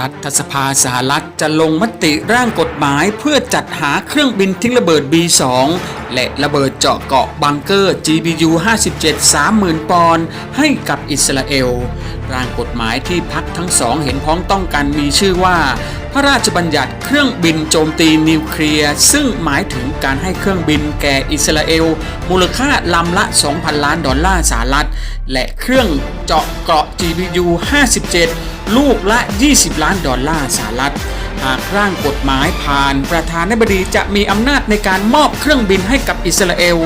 รัฐสภาสหรัฐจะลงมติร่างกฎหมายเพื่อจัดหาเครื่องบินทิ้งระเบิด B2 และระเบิดเจาะเกาะบังเกอร์ GBU 57 30,000 ปอนด์ให้กับอิสราเอล ร่างกฎหมายที่พักทั้งสองเห็นพ้องต้องกันมีชื่อว่า พระราชบัญญัติเครื่องบินโจมตีนิวเคลียร์ ซึ่งหมายถึงการให้เครื่องบินแก่อิสราเอล มูลค่าลำละ 2,000 ล้านดอลลาร์สหรัฐ และเครื่องเจาะเกาะ GBU 57 ลูกละ 20 ล้านดอลลาร์สหรัฐ หากร่างกฎหมายผ่านประธานาธิบดีจะมีอำนาจในการมอบเครื่องบินให้กับอิสราเอล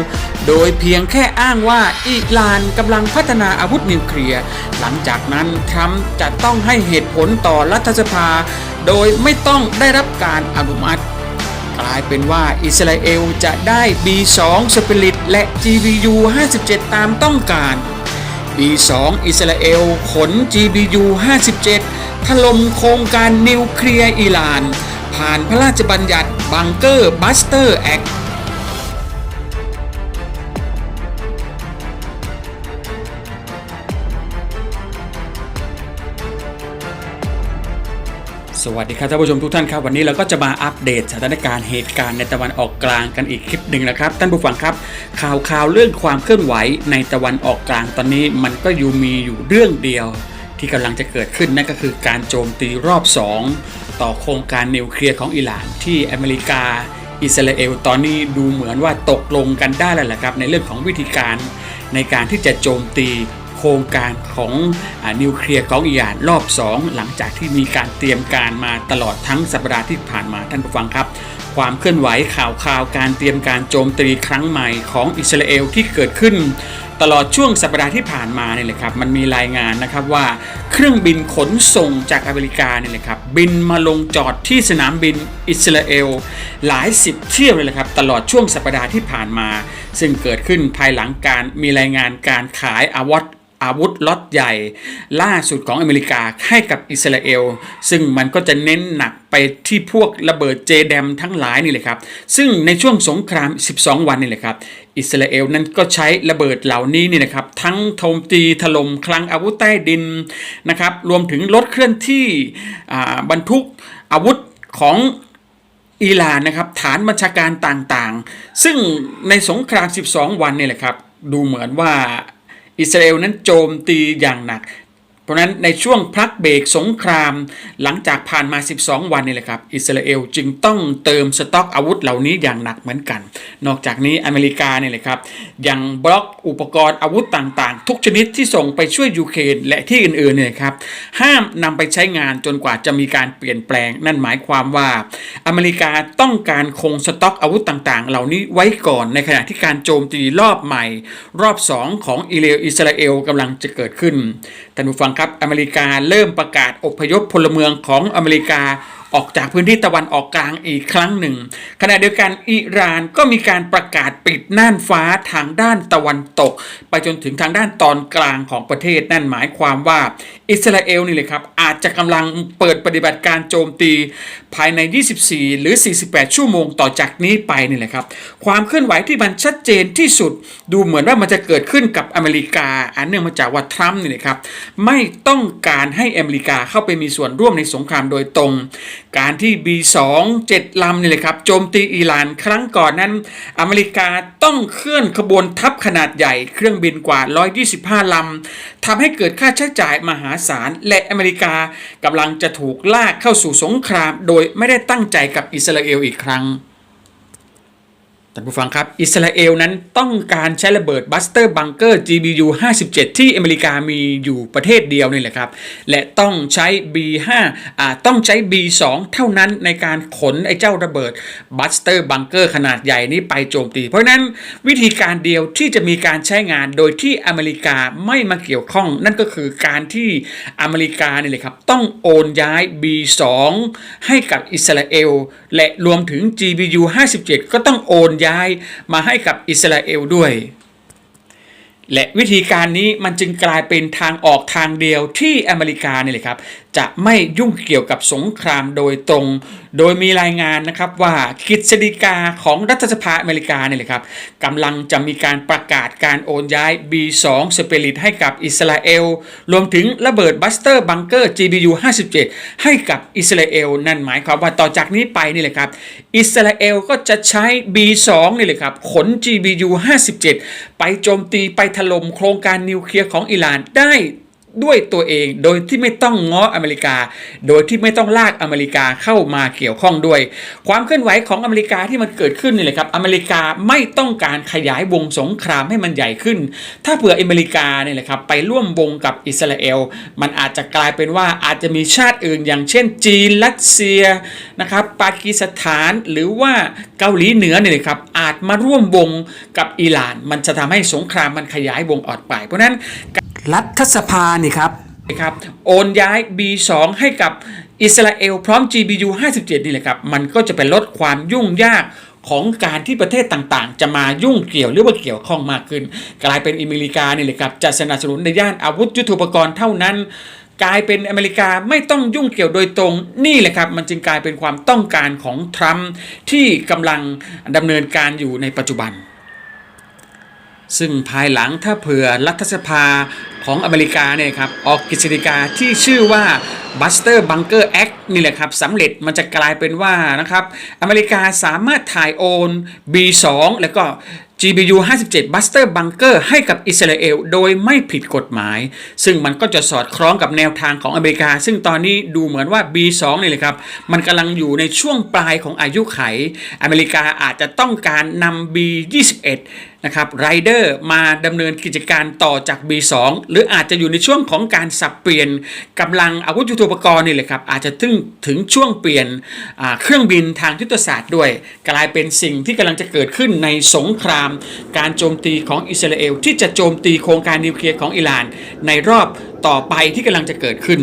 โดยเพียงแค่อ้างว่าอิหร่านกำลังพัฒนาอาวุธนิวเคลียร์ หลังจากนั้นทรัมป์จะต้องให้เหตุผลต่อรัฐสภา โดยไม่ต้องได้รับการอนุมัติกลายเป็นว่าอิสราเอลจะได้ B2 Spirit และ GBU 57 ตามต้องการ B2 อิสราเอล ขน GBU 57 ถล่มโครงการนิวเคลียร์อิหร่าน ผ่านพระราชบัญญัติบังเกอร์บัสเตอร์แอค สวัสดีครับท่านผู้ชมทุกท่านครับวันนี้เราก็จะมาอัปเดตสถานการณ์เหตุการณ์ในตะวันออกกลางกันอีกคลิปหนึ่งนะครับท่านผู้ฟังครับ ข่าวข่าวเรื่องความเคลื่อนไหวในตะวันออกกลางตอนนี้มันก็อยู่มีอยู่เรื่องเดียว ที่กำลังจะเกิดขึ้นนั่นก็คือการโจมตีรอบ 2 ต่อโครงการนิวเคลียร์ของอิหร่านที่อเมริกา อิสราเอลตอนนี้ดูเหมือนว่าตกลงกันได้แล้วแหละครับในเรื่องของวิธีการในการที่จะโจมตี โครงการของอนิวเคลียร์ของอิหร่านรอบ 2 หลังจากที่มีการเตรียมการมาตลอดทั้งสัปดาห์ที่ผ่านมาท่านผู้ฟังครับ ความเคลื่อนไหวข่าวข่าวการเตรียมการโจมตีครั้งใหม่ของอิสราเอลที่เกิดขึ้นตลอดช่วงสัปดาห์ที่ผ่านมาเนี่ยแหละครับมันมีรายงานนะครับว่าเครื่องบินขนส่งจากอเมริกาเนี่ยแหละครับบินมาลงจอดที่สนามบินอิสราเอลหลายสิบเที่ยวเลยแหละครับตลอดช่วงสัปดาห์ที่ผ่านมา ซึ่งเกิดขึ้นภายหลังการมีรายงานการขายอาวุธ อาวุธล็อตใหญ่ ล่าสุดของอเมริกาให้กับอิสราเอล ซึ่งมันก็จะเน้นหนักไปที่พวกระเบิดเจแดมทั้งหลายนี่เลยครับ ซึ่งในช่วงสงคราม 12 วันนี่แหละครับ อิสราเอลนั้นก็ใช้ระเบิดเหล่านี้นี่นะครับ ทั้งโจมตีถล่มคลังอาวุธใต้ดินนะครับ รวมถึงรถเคลื่อนที่บรรทุกอาวุธของอิหร่านนะครับฐานบัญชาการต่างๆ ซึ่งในสงคราม 12 วันนี่แหละครับ ดูเหมือนว่า อิสราเอลนั้นโจมตีอย่างหนัก ราะนั้นในช่วงพักเบรกสงคราม หลังจากผ่านมา 12 วันนี่แหละครับอิสราเอลจึงต้องเติมสต็อกอาวุธเหล่านี้อย่างหนักเหมือนกัน นอกจากนี้อเมริกาเนี่ยแหละครับยังบล็อกอุปกรณ์อาวุธต่างๆ ทุกชนิดที่ส่งไปช่วยยูเครนและที่อื่นๆเนี่ยครับห้ามนำไปใช้งานจนกว่าจะมีการเปลี่ยนแปลง นั่นหมายความว่า อเมริกาต้องการคงสต็อกอาวุธต่างๆ เหล่านี้ไว้ก่อนในขณะที่การโจมตีรอบใหม่ รอบ 2 ของอิเลอิสราเอลกำลังจะเกิดขึ้นท่านผู้ฟังครับอเมริกาเริ่มประกาศอพยพพลเมืองของอเมริกา ออกจากพื้นที่ตะวันออกกลางอีกครั้งหนึ่ง ขณะเดียวกันอิหร่านก็มีการประกาศปิดน่านฟ้าทางด้านตะวันตก ไปจนถึงทางด้านตอนกลางของประเทศนั่นหมายความว่าอิสราเอลนี่เลยครับอาจจะกำลังเปิดปฏิบัติการโจมตีภายใน 24 หรือ 48 ชั่วโมงต่อจากนี้ไปนี่แหละครับ ความเคลื่อนไหวที่มันชัดเจนที่สุด ดูเหมือนว่ามันจะเกิดขึ้นกับอเมริกา อันเนื่องมาจากว่าทรัมป์นี่นะครับไม่ต้องการให้อเมริกาเข้าไปมีส่วนร่วมในสงครามโดยตรงการที่ B2 7ลำนี่เลยครับโจมตีอิหร่านครั้งก่อนนั้น อเมริกาต้องเคลื่อนขบวนทัพขนาดใหญ่เครื่องบินกว่า 125 ลำทำให้เกิดค่าใช้จ่ายมหาศาล และอเมริกากำลังจะถูกลากเข้าสู่สงคราม โดยไม่ได้ตั้งใจกับอิสราเอลอีกครั้ง ท่านผู้ฟังครับ อิสราเอลนั้นต้องการใช้ระเบิดบัสเตอร์บังเกอร์ GBU 57 ที่อเมริกามีอยู่ประเทศเดียวนี่แหละครับ และต้องใช้ B5 อ่าต้องใช้ B2 เท่านั้นในการขนไอ้เจ้าระเบิดบัสเตอร์บังเกอร์ขนาดใหญ่นี้ไปโจมตี เพราะนั้นวิธีการเดียวที่จะมีการใช้งานโดยที่อเมริกาไม่มาเกี่ยวข้อง นั่นก็คือการที่อเมริกานี่แหละครับต้องโอนย้าย B2 ให้กับอิสราเอลและรวมถึง GBU 57 ก็ต้องโอนย้ายมาให้กับอิสราเอลด้วย และวิธีการนี้มันจึงกลายเป็นทางออกทางเดียวที่อเมริกาเนี่ยแหละครับ จะไม่ยุ่งเกี่ยวกับสงครามโดยตรง โดยมีรายงานนะครับว่ากฤษฎีกาของรัฐสภาอเมริกาเนี่ยแหละครับกำลังจะมีการประกาศการโอนย้าย B2 สเปริตให้กับอิสราเอล รวมถึงระเบิดบัสเตอร์บังเกอร์ GBU 57 ให้กับอิสราเอล นั่นหมายความว่าต่อจากนี้ไปนี่แหละครับ อิสราเอลก็จะใช้ B2 นี่แหละครับขน GBU 57 ไปโจมตีไปถล่มโครงการนิวเคลียร์ของอิหร่านได้ ด้วยตัวเองโดยที่ไม่ต้องง้ออเมริกา โดยที่ไม่ต้องลากอเมริกาเข้ามาเกี่ยวข้องด้วย ความเคลื่อนไหวของอเมริกาที่มันเกิดขึ้นนี่แหละครับอเมริกาไม่ต้องการขยายวงสงครามให้มันใหญ่ขึ้น ถ้าเผื่ออเมริกาเนี่ยแหละครับไปร่วมวงกับอิสราเอล มันอาจจะกลายเป็นว่าอาจจะมีชาติอื่น อย่างเช่น จีนรัสเซียนะครับปากีสถานหรือว่าเกาหลีเหนือเนี่ยนะครับอาจมาร่วมวงกับอิหร่าน มันจะทำให้สงครามมันขยายวงออกไป เพราะฉะนั้น รัฐสภานี่ครับครับโอนย้าย B2 ให้กับอิสราเอลพร้อม GBU 57 นี่แหละครับ มันก็จะเป็นลดความยุ่งยากของการที่ประเทศต่างๆ จะมายุ่งเกี่ยวหรือว่าเกี่ยวข้องมากขึ้น กลายเป็นอเมริกานี่แหละครับจะสนับสนุนในย่านอาวุธยุทโธปกรณ์เท่านั้น กลายเป็นอเมริกาไม่ต้องยุ่งเกี่ยวโดยตรงนี่แหละครับ มันจึงกลายเป็นความต้องการของทรัมป์ที่กำลังดำเนินการอยู่ในปัจจุบันซึ่งภายหลังถ้าเผื่อรัฐสภา ของอเมริกาเนี่ยครับออกกฤษฎีกาที่ชื่อว่า Buster Bunker Act นี่แหละครับสำเร็จมันจะกลายเป็นว่านะครับอเมริกาสามารถถ่ายโอน B2 แล้วก็ GBU 57 Buster Bunker ให้กับอิสราเอลโดยไม่ผิดกฎหมาย ซึ่งมันก็จะสอดคล้องกับแนวทางของอเมริกา ซึ่งตอนนี้ดูเหมือนว่า B2 นี่เลยครับ มันกำลังอยู่ในช่วงปลายของอายุไข อเมริกาอาจจะต้องการนำ B21 นะครับไรเดอร์มาดำเนินกิจการต่อจาก B2 หรืออาจจะอยู่ในช่วงของการสับเปลี่ยนกำลังอาวุธยุทโธปกรณ์นี่แหละครับอาจจะถึงถึงช่วงเปลี่ยนเครื่องบินทางยุทธศาสตร์ด้วย กลายเป็นสิ่งที่กำลังจะเกิดขึ้นในสงคราม การโจมตีของอิสราเอลที่จะโจมตีโครงการนิวเคลียร์ของอิหร่าน ในรอบต่อไปที่กำลังจะเกิดขึ้น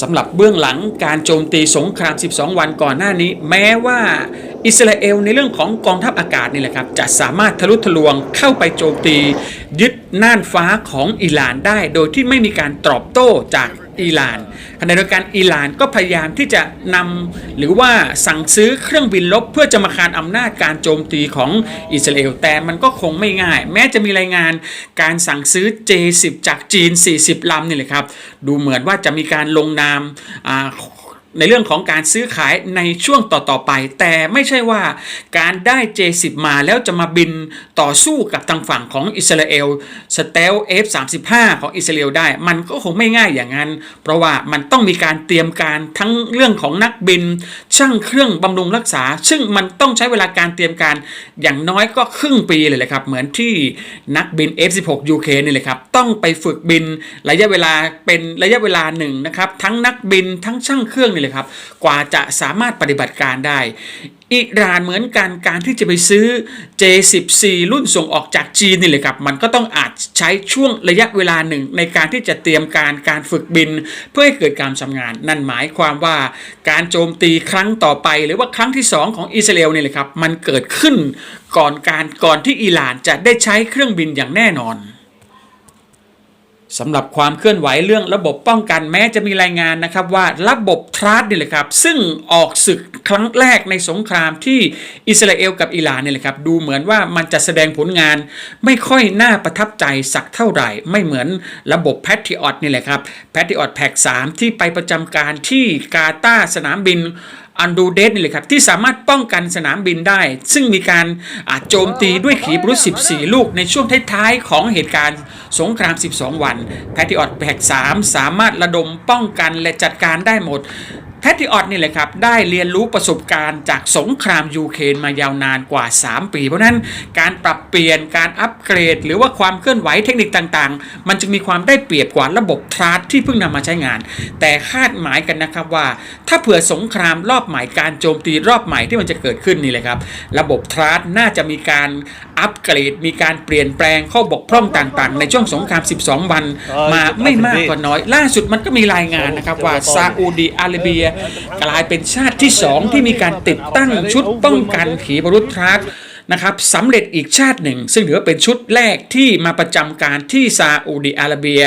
สำหรับเบื้องหลังการโจมตีสงคราม 12 วันก่อนหน้านี้ แม้ว่าอิสราเอลในเรื่องของกองทัพอากาศนี่แหละครับ จะสามารถทะลุทะลวงเข้าไปโจมตี ยึดน่านฟ้าของอิหร่านได้ โดยที่ไม่มีการตอบโต้จาก อิหร่านขณะเดียวกันอิหร่านก็พยายามที่จะนำหรือว่าสั่งซื้อเครื่องบินลบเพื่อจะมาคานอำนาจการโจมตีของอิสราเอลแต่มันก็คงไม่ง่าย แม้จะมีรายงานการสั่งซื้อ J10 จากจีน 40ลำนี่แหละครับ ดูเหมือนว่าจะมีการลงนามอ่า ในเรื่องของการซื้อขายในช่วงต่อๆไป แต่ไม่ใช่ว่าการได้ J10 มาแล้วจะมาบินต่อสู้กับทางฝั่งของอิสราเอลสเตล F35 ของอิสราเอลได้ มันก็คงไม่ง่ายอย่างนั้น เพราะว่ามันต้องมีการเตรียมการทั้งเรื่องของนักบิน ช่างเครื่องบำรุงรักษา ซึ่งมันต้องใช้เวลาการเตรียมการอย่างน้อยก็ครึ่งปีเลยแหละครับ เหมือนที่นักบิน F16 UK นี่เลยครับต้องไปฝึกบินระยะเวลาเป็นระยะเวลาหนึ่งนะครับทั้งนักบินทั้งช่างเครื่องเลยครับ กว่าจะสามารถปฏิบัติการได้ อิหร่านเหมือนกันการที่จะไปซื้อ J14 รุ่นส่งออกจากจีนนี่เลยครับ มันก็ต้องอาจใช้ช่วงระยะเวลาหนึ่งในการที่จะเตรียมการการฝึกบิน เพื่อให้เกิดการทำงาน นั่นหมายความว่าการโจมตีครั้งต่อไป หรือว่าครั้งที่ 2 ของอิสราเอลนี่เลยครับมันเกิดขึ้นก่อนการก่อนที่อิหร่านจะได้ใช้เครื่องบินอย่างแน่นอน สำหรับความเคลื่อนไหวเรื่องระบบป้องกันแม้จะมีรายงานนะครับว่าระบบทรัสนี่แหละครับ ซึ่งออกศึกครั้งแรกในสงครามที่อิสราเอลกับอิหร่านนี่แหละครับ ดูเหมือนว่ามันจะแสดงผลงาน ไม่ค่อยน่าประทับใจสักเท่าไหร่ ไม่เหมือนระบบแพทริออตนี่แหละครับแพทริออตแพ็ก3ที่ไปประจำการที่กาตาสนามบิน อันดูเดสนี่เลยครับ ที่สามารถป้องกันสนามบินได้ ซึ่งมีการโจมตีด้วยขีปนาวุธ14 ลูกในช่วงท้ายๆ ของเหตุการณ์สงคราม 12 วันแพทริออตแพก3สามารถระดมป้องกันและจัดการได้หมด แพทริออตนี่แหละครับได้เรียนรู้ประสบการณ์จากสงครามยูเครนมายาวนานกว่า 3 ปี เพราะนั้นการปรับเปลี่ยนการอัปเกรด หรือว่าความเคลื่อนไหวเทคนิคต่างๆ มันจึงมีความได้เปรียบกว่าระบบทรัสที่เพิ่งนำมาใช้งาน แต่คาดหมายกันนะครับว่า ถ้าเผื่อสงครามรอบใหม่การโจมตีรอบใหม่ที่มันจะเกิดขึ้นนี่แหละครับ ระบบทรัสน่าจะมีการ อัปเกรดมีการเปลี่ยนแปลงข้อบกพร่องต่างๆ ในช่วงสงคราม 12 วันมาไม่มากกว่าน้อย ล่าสุดมันก็มีรายงานนะครับว่าซาอุดีอาระเบีย กลายเป็นชาติที่ 2 ที่มีการติดตั้งชุดป้องกันขีปนาวุธทรัส นะครับสำเร็จอีกชาติหนึ่ง ซึ่งถือว่าเป็นชุดแรกที่มาประจำการที่ซาอุดิอาระเบีย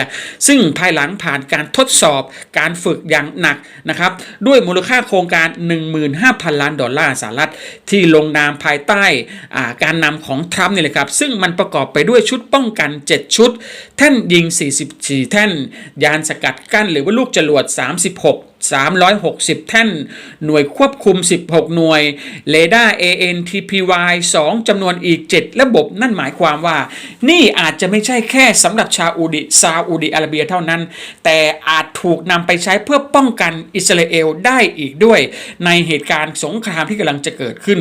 ซึ่งภายหลังผ่านการทดสอบการฝึกอย่างหนักนะครับด้วยมูลค่าโครงการ 15,000 ล้านดอลลาร์สหรัฐที่ลงนามภายใต้การนำของทรัมป์นี่แหละครับ ซึ่งมันประกอบไปด้วยชุดป้องกัน 7 ชุด แท่นยิง 44 แท่น ยานสกัดกั้นหรือว่าลูกจรวด 36 360 แท่น หน่วยควบคุม 16 หน่วยเรดาร์ ANTPY 2จำนวนอีก 7 ระบบ นั่นหมายความว่า นี่อาจจะไม่ใช่แค่สำหรับชาอุดิซาอุดิอาระเบียเท่านั้น แต่อาจถูกนำไปใช้เพื่อป้องกันอิสราเอลได้อีกด้วย ในเหตุการณ์สงครามที่กำลังจะเกิดขึ้น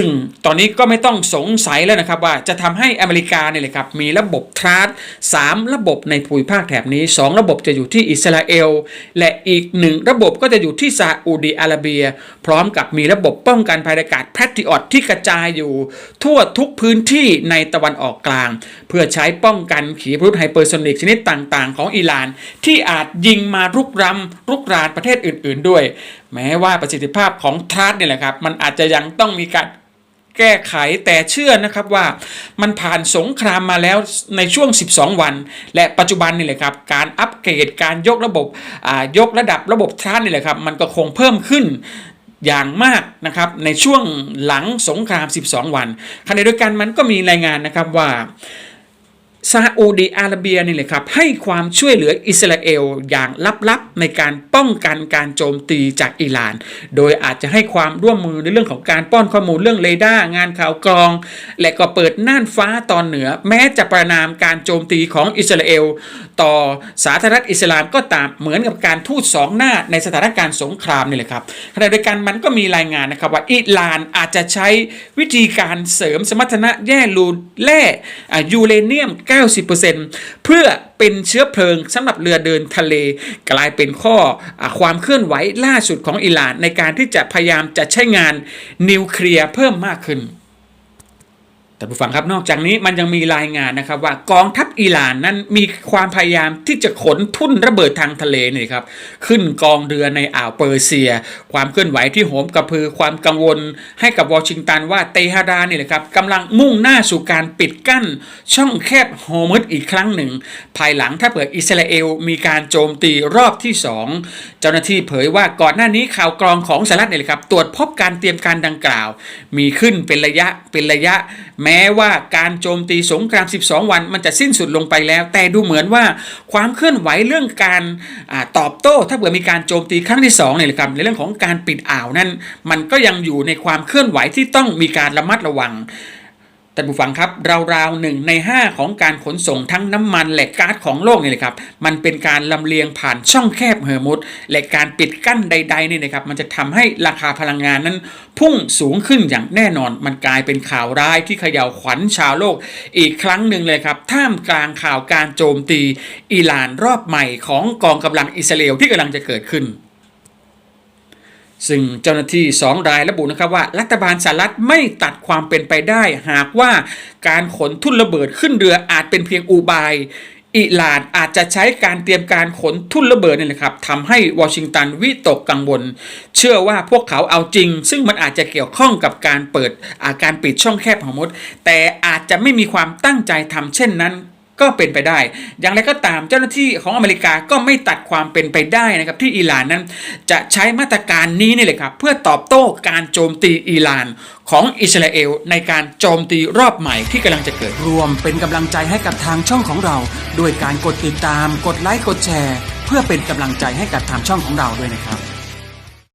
ซึ่งตอนนี้ก็ไม่ต้องสงสัยแล้วนะครับว่าจะทำให้อเมริกาเนี่ยเลยครับมีระบบทรัสสามระบบในภูมิภาคแถบนี้ 2 ระบบจะอยู่ที่อิสราเอล และอีกหนึ่งระบบก็จะอยู่ที่ซาอุดีอาระเบีย พร้อมกับมีระบบป้องกันภัยอากาศแพทริออตที่กระจายอยู่ ทั่วทุกพื้นที่ในตะวันออกกลาง เพื่อใช้ป้องกันขีปนาวุธไฮเปอร์โซนิกชนิดต่างๆ ของอิหร่าน ที่อาจยิงมารุกรำรุกรานประเทศอื่น ๆ ด้วย แม้ว่าประสิทธิภาพของทรัสเนี่ยแหละครับมันอาจจะยังต้องมีการ แก้ไขแต่เชื่อนะครับว่ามันผ่านสงครามมาแล้วในช่วง 12 วัน และปัจจุบันนี่แหละครับ การอัปเกรดการยกระบบอ่ายกระดับระบบทรานนี่แหละครับ มันก็คงเพิ่มขึ้นอย่างมากนะครับในช่วงหลังสงคราม 12 วันขณะเดียวกันมันก็มีรายงานนะครับว่า ซาอุดีอาระเบียนี่แหละครับให้ความช่วยเหลืออิสราเอลอย่างลับๆในการป้องกันการโจมตีจากอิหร่าน โดยอาจจะให้ความร่วมมือในเรื่องของการป้อนข้อมูลเรื่องเรดาร์งานข่าวกรอง และก็เปิดน่านฟ้าตอนเหนือ แม้จะประนามการโจมตีของอิสราเอล ต่อสาธารณรัฐอิสลามก็ตามเหมือนกับการทูตสองหน้าในสถานการณ์สงครามนี่แหละครับขณะเดียวกันมันก็มีรายงานนะครับว่าอิหร่านอาจจะใช้วิธีการเสริมสมรรถนะแย่รูแร่ยูเรเนียม 90%เพื่อเป็นเชื้อเพลิงสำหรับเรือเดินทะเล กลายเป็นข้ออความเคลื่อนไหวล่าสุดของอิหร่านในการที่จะพยายามจะใช้งานนิวเคลียร์เพิ่มมากขึ้น แต่ผู้ฟังครับนอกจากนี้มันยังมีรายงานนะครับว่ากองทัพอิหร่านนั้นมีความพยายามที่จะขนทุ่นระเบิดทางทะเลนี่ครับขึ้นกองเรือในอ่าวเปอร์เซีย ความเคลื่อนไหวที่โหมกระพือความกังวล ให้กับวอชิงตันว่าเตหะรานนี่แหละครับกำลังมุ่งหน้าสู่การปิดกั้น ช่องแคบโฮมุดอีกครั้งหนึ่ง ภายหลังถ้าเปิดอิสราเอลมีการโจมตีรอบที่ 2 เจ้าหน้าที่เผยว่าก่อนหน้านี้ข่าวกรองของสหรัฐนี่แหละครับตรวจพบการเตรียมการดังกล่าว มีขึ้นเป็นระยะเป็นระยะแแม้ว่าการโจมตีสงคราม 12 วันมันจะสิ้นสุดลงไปแล้ว แต่ดูเหมือนว่าความเคลื่อนไหวเรื่องการอตอบโต้ ถ้าเผื่อมีการโจมตีครั้งที่2เนี่ยครับในเรื่องของการปิดอ่าวนั้น มันก็ยังอยู่ในความเคลื่อนไหวที่ต้องมีการระมัดระวัง ท่านผู้ฟังครับราวๆหนึ่งใน 5 ของการขนส่งทั้งน้ำมันและก๊าซของโลกนี่เลยครับมันเป็นการลำเลียงผ่านช่องแคบเฮอร์มุดและการปิดกั้นใดๆนี่นะครับมันจะทำให้ราคาพลังงานนั้น พุ่งสูงขึ้นอย่างแน่นอน มันกลายเป็นข่าวร้ายที่เขย่าวขวัญชาวโลก อีกครั้งหนึ่งเลยครับท่ามกลางข่าวการโจมตีอิหร่านรอบใหม่ของกองกำลังอิสราเอลที่กำลังจะเกิดขึ้น ซึ่งเจ้าหน้าที่สองรายระบุนะครับว่า รัฐบาลสหรัฐไม่ตัดความเป็นไปได้ หากว่าการขนทุ่นระเบิดขึ้นเรืออาจเป็นเพียงอุบาย อิหร่านอาจจะใช้การเตรียมการขนทุ่นระเบิดนี่แหละครับทำให้วอชิงตันวิตกกังวล เชื่อว่าพวกเขาเอาจริง ซึ่งมันอาจจะเกี่ยวข้องกับการเปิดอาการปิดช่องแคบของมด แต่อาจจะไม่มีความตั้งใจทำเช่นนั้น ก็เป็นไปได้ อย่างไรก็ตามเจ้าหน้าที่ของอเมริกาก็ไม่ตัดความเป็นไปได้นะครับที่อิหร่านนั้น จะใช้มาตรการนี้นี่เลยครับเพื่อตอบโต้การโจมตีอิหร่านของอิสราเอลในการโจมตีรอบใหม่ที่กำลังจะเกิดรวมเป็นกำลังใจให้กับทางช่องของเรา ด้วยการกดติดตาม กดไลค์กดแชร์ เพื่อเป็นกำลังใจให้กับทางช่องของเราด้วยนะครับ